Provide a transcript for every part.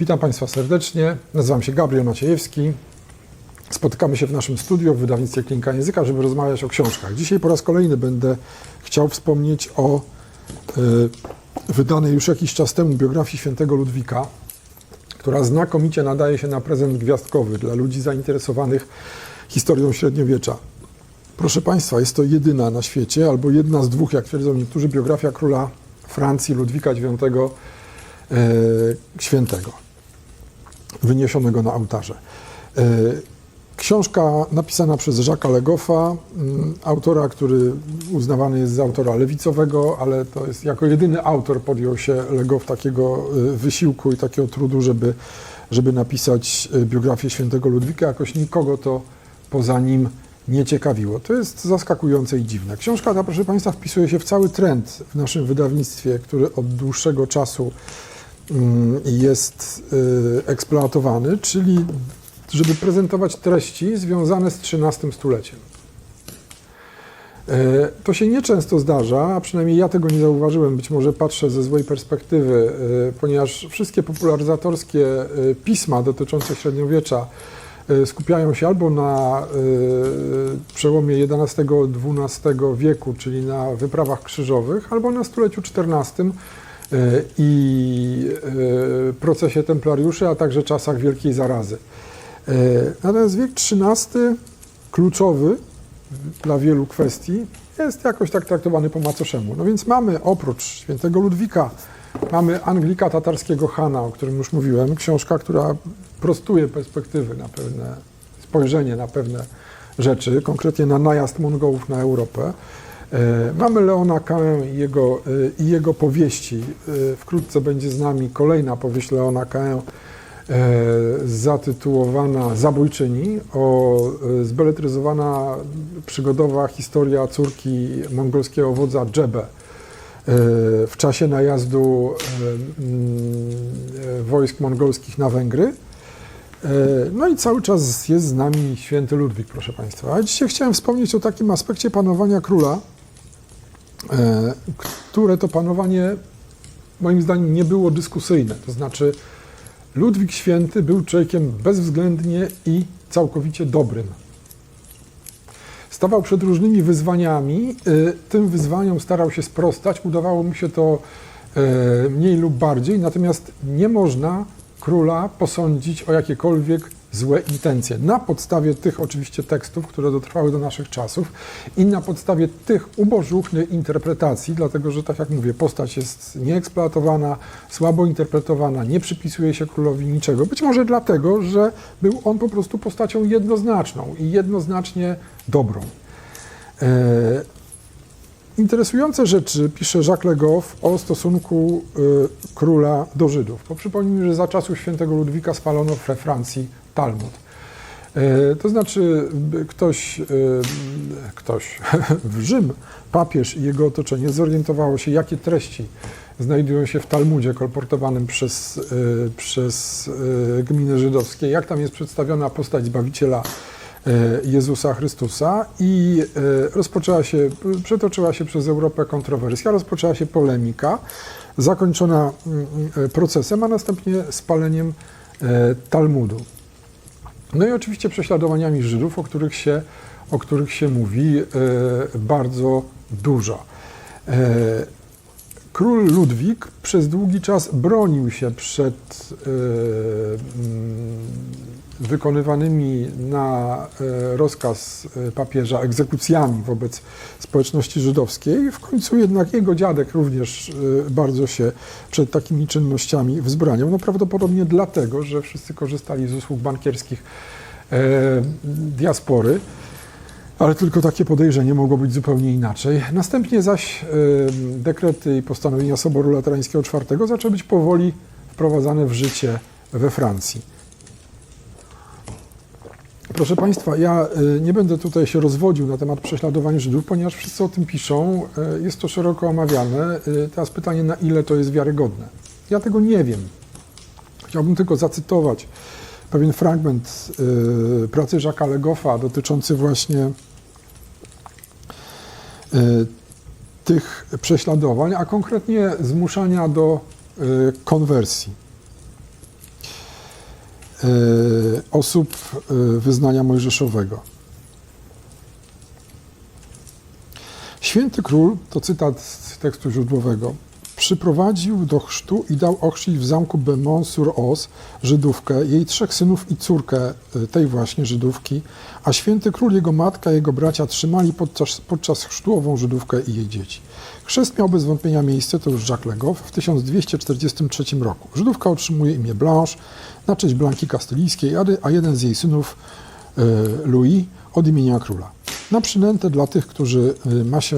Witam Państwa serdecznie. Nazywam się Gabriel Maciejewski. Spotykamy się w naszym studiu w wydawnictwie Klinika Języka, żeby rozmawiać o książkach. Dzisiaj po raz kolejny będę chciał wspomnieć o y, wydanej już jakiś czas temu biografii świętego Ludwika, która znakomicie nadaje się na prezent gwiazdkowy dla ludzi zainteresowanych historią średniowiecza. Proszę Państwa, jest to jedyna na świecie, albo jedna z dwóch, jak twierdzą niektórzy, biografia króla Francji Ludwika IX e, świętego, wyniesionego na ołtarze. E, książka napisana przez Jacques'a Legoffa, mm, autora, który uznawany jest za autora lewicowego, ale to jest jako jedyny autor podjął się Legoff takiego e, wysiłku i takiego trudu, żeby, żeby napisać e, biografię świętego Ludwika. Jakoś nikogo to poza nim nie ciekawiło. To jest zaskakujące i dziwne. Książka ta, proszę Państwa, wpisuje się w cały trend w naszym wydawnictwie, który od dłuższego czasu jest y, eksploatowany, czyli żeby prezentować treści związane z XIII stuleciem. E, To się nieczęsto zdarza, a przynajmniej ja tego nie zauważyłem, być może patrzę ze złej perspektywy, ponieważ wszystkie popularyzatorskie pisma dotyczące średniowiecza skupiają się albo na przełomie XI-XII wieku, czyli na wyprawach krzyżowych, albo na stuleciu XIV i e, procesie templariuszy, a także czasach Wielkiej Zarazy. E, Natomiast wiek XIII, kluczowy dla wielu kwestii, jest jakoś tak traktowany po macoszemu. No więc mamy oprócz świętego Ludwika, mamy Anglika tatarskiego Hana, o którym już mówiłem, książka, która prostuje perspektywy na pewne, spojrzenie na pewne rzeczy, konkretnie na najazd Mongołów na Europę. E, Mamy Leona Cain i jego, e, i jego powieści. E, Wkrótce będzie z nami kolejna powieść Leona e, zatytułowana Zabójczyni, o, zbeletryzowana przygodowa historia córki mongolskiego wodza Dżebe w czasie najazdu wojsk mongolskich na Węgry. No i cały czas jest z nami święty Ludwik, proszę Państwa. A dzisiaj chciałem wspomnieć o takim aspekcie panowania króla, które to panowanie moim zdaniem nie było dyskusyjne. To znaczy Ludwik Święty był człowiekiem bezwzględnie i całkowicie dobrym. Stawał przed różnymi wyzwaniami, y, tym wyzwaniom starał się sprostać, udawało mu się to e, mniej lub bardziej, natomiast nie można króla posądzić o jakiekolwiek złe intencje. Na podstawie tych oczywiście tekstów, które dotrwały do naszych czasów i na podstawie tych ubożuchnych interpretacji, dlatego że tak jak mówię, postać jest nieeksploatowana, słabo interpretowana, nie przypisuje się królowi niczego. Być może dlatego, że był on po prostu postacią jednoznaczną i jednoznacznie dobrą. E, Interesujące rzeczy pisze Jacques Le Goff o stosunku y, króla do Żydów. Bo przypomnijmy, że za czasów świętego Ludwika spalono we Francji Talmud. E, To znaczy ktoś, y, ktoś w Rzym, papież i jego otoczenie zorientowało się, jakie treści znajdują się w Talmudzie kolportowanym przez, y, przez gminy żydowskie, jak tam jest przedstawiona postać Zbawiciela e, Jezusa Chrystusa i e, rozpoczęła się, przetoczyła się przez Europę kontrowersja, rozpoczęła się polemika, zakończona mm, e, procesem, a następnie spaleniem e, Talmudu. No i oczywiście prześladowaniami Żydów, o których się, o których się mówi e, bardzo dużo. E, Król Ludwik przez długi czas bronił się przed e, mm, wykonywanymi na e, rozkaz e, papieża egzekucjami wobec społeczności żydowskiej. W końcu jednak jego dziadek również e, bardzo się przed takimi czynnościami wzbraniał. No prawdopodobnie dlatego, że wszyscy korzystali z usług bankierskich diaspory. Ale tylko takie podejrzenie mogło być zupełnie inaczej. Następnie zaś dekrety i postanowienia Soboru Laterańskiego IV zaczęły być powoli wprowadzane w życie we Francji. Proszę Państwa, ja y, nie będę tutaj się rozwodził na temat prześladowań Żydów, ponieważ wszyscy o tym piszą, y, jest to szeroko omawiane. Y, Teraz pytanie, na ile to jest wiarygodne. Ja tego nie wiem. Chciałbym tylko zacytować pewien fragment pracy Jacques'a Legoffa dotyczący właśnie tych prześladowań, a konkretnie zmuszania do konwersji. Osób e, wyznania mojżeszowego. Święty król, to cytat z tekstu źródłowego, przyprowadził do chrztu i dał ochrzcić w zamku Beaumont-sur-Oise Żydówkę, jej trzech synów i córkę y, tej właśnie Żydówki, a święty król, jego matka, jego bracia trzymali podczas, podczas chrztu ową Żydówkę i jej dzieci. Chrzest miał bez wątpienia miejsce, to już Jacques Legoff, w 1243 roku. Żydówka otrzymuje imię Blanche na cześć Blanki Kastylijskiej, a- jeden z jej synów, y, Louis, od imienia króla. Na przynętę dla tych, którzy y, ma się,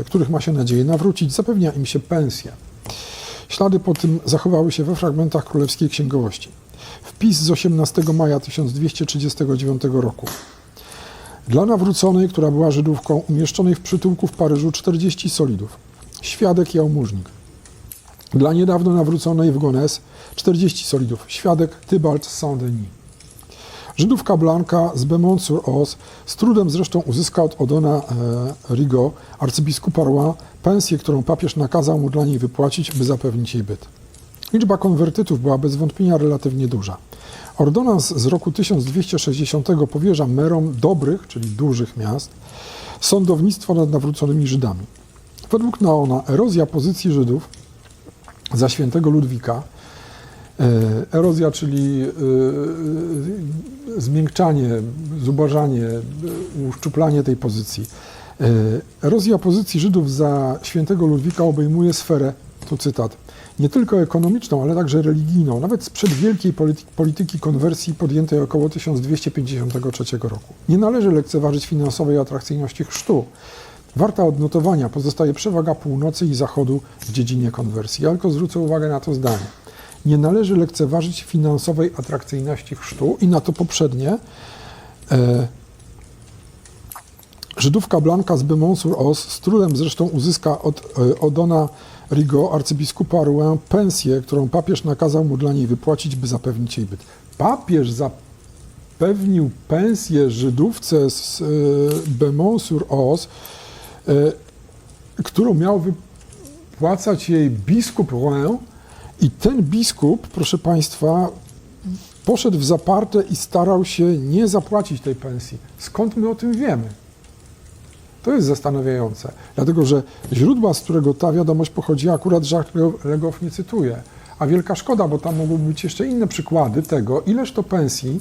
y, których ma się nadzieję nawrócić, zapewnia im się pensję. Ślady po tym zachowały się we fragmentach królewskiej księgowości. Wpis z 18 maja 1239 roku. Dla nawróconej, która była Żydówką, umieszczonej w przytułku w Paryżu 40 solidów. Świadek jałmużnik. Dla niedawno nawróconej w Gonesse 40 solidów. Świadek Tybalt Saint-Denis. Żydówka Blanka z Beaumont-sur-Oise z trudem zresztą uzyska od Odona e, Rigaud, arcybiskupa Rouen, pensję, którą papież nakazał mu dla niej wypłacić, by zapewnić jej byt. Liczba konwertytów była bez wątpienia relatywnie duża. Ordonans z roku 1260 powierza merom dobrych, czyli dużych miast, sądownictwo nad nawróconymi Żydami. Według Naona erozja pozycji Żydów za świętego Ludwika Erozja, czyli e, e, zmiękczanie, zubożanie, e, uszczuplanie tej pozycji. E, Erozja pozycji Żydów za świętego Ludwika obejmuje sferę, tu cytat, nie tylko ekonomiczną, ale także religijną, nawet sprzed wielkiej polity- polityki konwersji podjętej około 1253 roku. Nie należy lekceważyć finansowej atrakcyjności chrztu. Warta odnotowania pozostaje przewaga północy i zachodu w dziedzinie konwersji. Ja tylko zwrócę uwagę na to zdanie. Nie należy lekceważyć finansowej atrakcyjności chrztu i na to poprzednie. E, Żydówka Blanka z Beaumont-sur-Oise z trudem zresztą uzyska od e, Odona Rigaud, arcybiskupa Rouen, pensję, którą papież nakazał mu dla niej wypłacić, by zapewnić jej byt. Papież zapewnił pensję Żydówce z e, Beaumont-sur-Oise, e, którą miał wypłacać jej biskup Rouen, i ten biskup, proszę Państwa, poszedł w zaparte i starał się nie zapłacić tej pensji. Skąd my o tym wiemy? To jest zastanawiające, dlatego że źródła, z którego ta wiadomość pochodzi, akurat Jacques Legoff nie cytuje. A wielka szkoda, bo tam mogłyby być jeszcze inne przykłady tego, ileż to pensji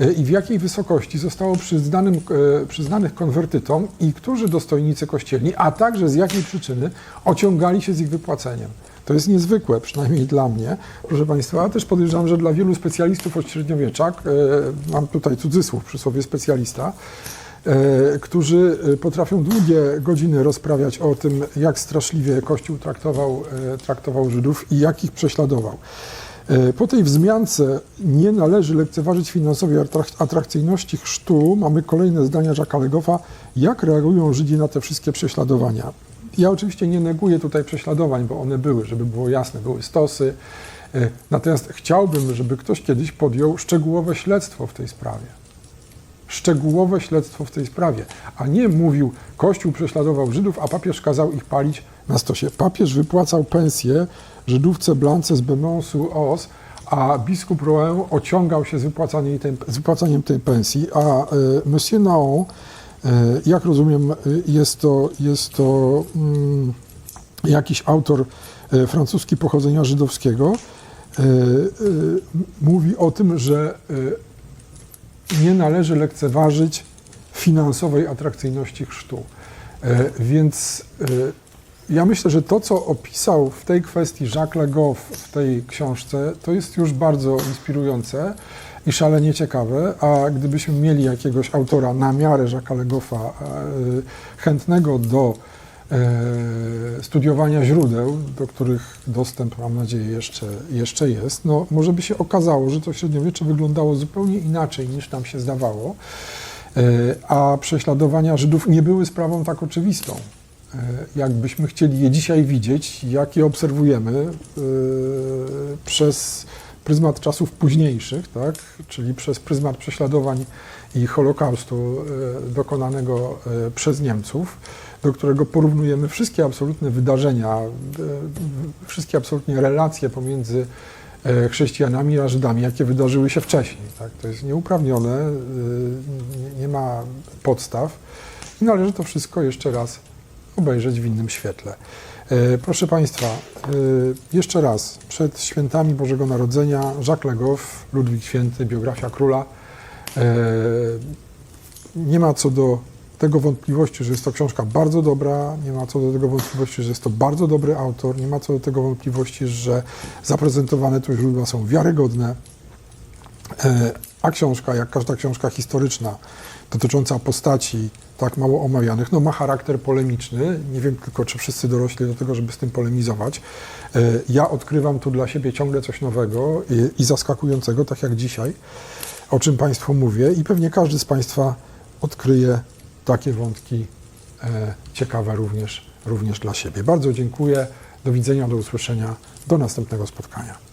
e, i w jakiej wysokości zostało przyznanym, e, przyznanych konwertytom i którzy dostojnicy kościelni, a także z jakiej przyczyny ociągali się z ich wypłaceniem. To jest niezwykłe, przynajmniej dla mnie, proszę Państwa, a też podejrzewam, że dla wielu specjalistów od średniowieczak, e, mam tutaj cudzysłów przy słowie specjalista, e, którzy e, potrafią długie godziny rozprawiać o tym, jak straszliwie Kościół traktował, traktował Żydów i jak ich prześladował. Po tej wzmiance nie należy lekceważyć finansowej atrak- atrakcyjności chrztu. Mamy kolejne zdania Jacques'a Legoffa, jak reagują Żydzi na te wszystkie prześladowania. Ja oczywiście nie neguję tutaj prześladowań, bo one były, żeby było jasne, były stosy. E, Natomiast chciałbym, żeby ktoś kiedyś podjął szczegółowe śledztwo w tej sprawie. Szczegółowe śledztwo w tej sprawie, a nie mówił, Kościół prześladował Żydów, a papież kazał ich palić na stosie. Papież wypłacał pensję Żydówce Blance z Beaumont-sur-Oise, a biskup Rouen ociągał się z wypłacaniem tej, z wypłacaniem tej pensji, a e, Monsieur Naon, jak rozumiem, e, jest to, jest to mm, jakiś autor e, francuski pochodzenia żydowskiego, e, e, mówi o tym, że e, nie należy lekceważyć finansowej atrakcyjności chrztu. E, Więc e, ja myślę, że to, co opisał w tej kwestii Jacques Legoff w tej książce, to jest już bardzo inspirujące i szalenie ciekawe, a gdybyśmy mieli jakiegoś autora na miarę Jacques'a Legoffa, e, chętnego do e, studiowania źródeł, do których dostęp, mam nadzieję, jeszcze, jeszcze jest, no może by się okazało, że to średniowiecze wyglądało zupełnie inaczej niż nam się zdawało, e, a prześladowania Żydów nie były sprawą tak oczywistą. Jakbyśmy chcieli je dzisiaj widzieć, jak je obserwujemy przez pryzmat czasów późniejszych, tak? czyli przez pryzmat prześladowań i Holokaustu e, dokonanego e, przez Niemców, do którego porównujemy wszystkie absolutne wydarzenia, e, wszystkie absolutnie relacje pomiędzy chrześcijanami a Żydami, jakie wydarzyły się wcześniej. Tak? To jest nieuprawnione, nie- nie ma podstaw i należy to wszystko jeszcze raz obejrzeć w innym świetle. E, Proszę Państwa, e, jeszcze raz, przed świętami Bożego Narodzenia Jacques Legoff, Ludwik Święty, biografia króla. E, Nie ma co do tego wątpliwości, że jest to książka bardzo dobra, nie ma co do tego wątpliwości, że jest to bardzo dobry autor, nie ma co do tego wątpliwości, że zaprezentowane tu źródła są wiarygodne. A książka, jak każda książka historyczna dotycząca postaci tak mało omawianych, no ma charakter polemiczny. Nie wiem tylko, czy wszyscy dorośli do tego, żeby z tym polemizować. E, Ja odkrywam tu dla siebie ciągle coś nowego i, zaskakującego, tak jak dzisiaj, o czym Państwu mówię i pewnie każdy z Państwa odkryje takie wątki e, ciekawe również, również dla siebie. Bardzo dziękuję. Do widzenia, do usłyszenia, do następnego spotkania.